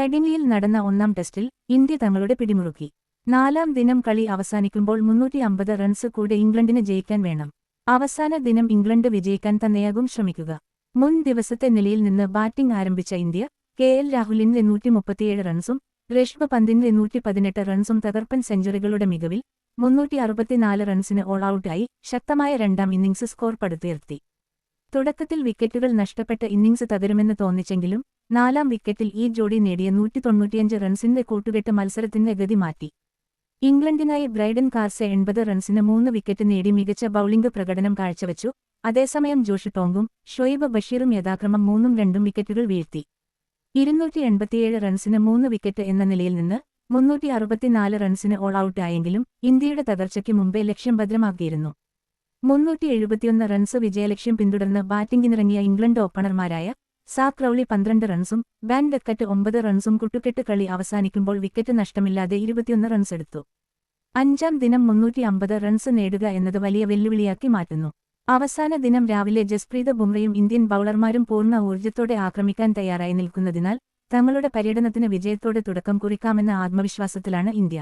ഹെഡിംഗ്ലിയിൽ നടന്ന ഒന്നാം ടെസ്റ്റിൽ ഇന്ത്യ തങ്ങളുടെ പിടിമുറുക്കി. നാലാം ദിനം കളി അവസാനിക്കുമ്പോൾ മുന്നൂറ്റി അമ്പത് റൺസ് കൂടെ ഇംഗ്ലണ്ടിന് ജയിക്കാൻ വേണം. അവസാന ദിനം ഇംഗ്ലണ്ട് വിജയിക്കാൻ തന്നെയാകും ശ്രമിക്കുക. മുൻ ദിവസത്തെ നിലയിൽ നിന്ന് ബാറ്റിംഗ് ആരംഭിച്ച ഇന്ത്യ കെ എൽ രാഹുലിന്റെ നൂറ്റി മുപ്പത്തിയേഴ് റൺസും രേഷ്മ പന്തിന്റെ നൂറ്റി പതിനെട്ട് റൺസും തകർപ്പൻ സെഞ്ചുറികളുടെ മികവിൽ മുന്നൂറ്റി അറുപത്തിനാല് റൺസിന് ഓൾ ഔട്ടായി ശക്തമായ രണ്ടാം ഇന്നിംഗ്സ് സ്കോർ പടുത്തുയർത്തി. തുടക്കത്തിൽ വിക്കറ്റുകൾ നഷ്ടപ്പെട്ട ഇന്നിംഗ്സ് തകരുമെന്ന് തോന്നിച്ചെങ്കിലും നാലാം വിക്കറ്റിൽ ഈ ജോഡി നേടിയ നൂറ്റി തൊണ്ണൂറ്റിയഞ്ച് റൺസിന്റെ കൂട്ടുകെട്ട് മത്സരത്തിന്റെ ഗതി മാറ്റി. ഇംഗ്ലണ്ടിനായി ബ്രൈഡൻ കാർസെ എൺപത് റൺസിന് മൂന്ന് വിക്കറ്റ് നേടി മികച്ച ബൌളിംഗ് പ്രകടനം കാഴ്ചവച്ചു. അതേസമയം ജോഷി ടോങ്കും ഷൊയ്ബ് ബഷീറും യഥാക്രമം മൂന്നും രണ്ടും വിക്കറ്റുകൾ വീഴ്ത്തി. ഇരുന്നൂറ്റി എൺപത്തിയേഴ് റൺസിന് മൂന്ന് വിക്കറ്റ് എന്ന നിലയിൽ നിന്ന് മുന്നൂറ്റി അറുപത്തിനാല് റൺസിന് ഓൾ ഔട്ട് ആയെങ്കിലും ഇന്ത്യയുടെ തകർച്ചയ്ക്ക് മുമ്പേ ലക്ഷ്യം ഭദ്രമാക്കിയിരുന്നു. മുന്നൂറ്റി എഴുപത്തിയൊന്ന് റൺസ് വിജയലക്ഷ്യം പിന്തുടർന്ന് ബാറ്റിംഗിനിറങ്ങിയ ഇംഗ്ലണ്ട് ഓപ്പണർമാരായ സാക് റൌളി പന്ത്രണ്ട് റൺസും ബാൻ ഡക്കറ്റ് ഒമ്പത് റൺസും കുട്ടുകെട്ട് കളി അവസാനിക്കുമ്പോൾ വിക്കറ്റ് നഷ്ടമില്ലാതെ ഇരുപത്തിയൊന്ന് റൺസെടുത്തു അഞ്ചാം ദിനം മുന്നൂറ്റി അമ്പത് റൺസ് നേടുക എന്നത് വലിയ വെല്ലുവിളിയാക്കി മാറ്റുന്നു. അവസാന ദിനം രാവിലെ ജസ്പ്രീത് ബുംറയും ഇന്ത്യൻ ബൌളർമാരും പൂർണ ഊർജത്തോടെ ആക്രമിക്കാൻ തയ്യാറായി നിൽക്കുന്നതിനാൽ തങ്ങളുടെ പര്യടനത്തിന് വിജയത്തോടെ തുടക്കം കുറിക്കാമെന്ന ആത്മവിശ്വാസത്തിലാണ് ഇന്ത്യ.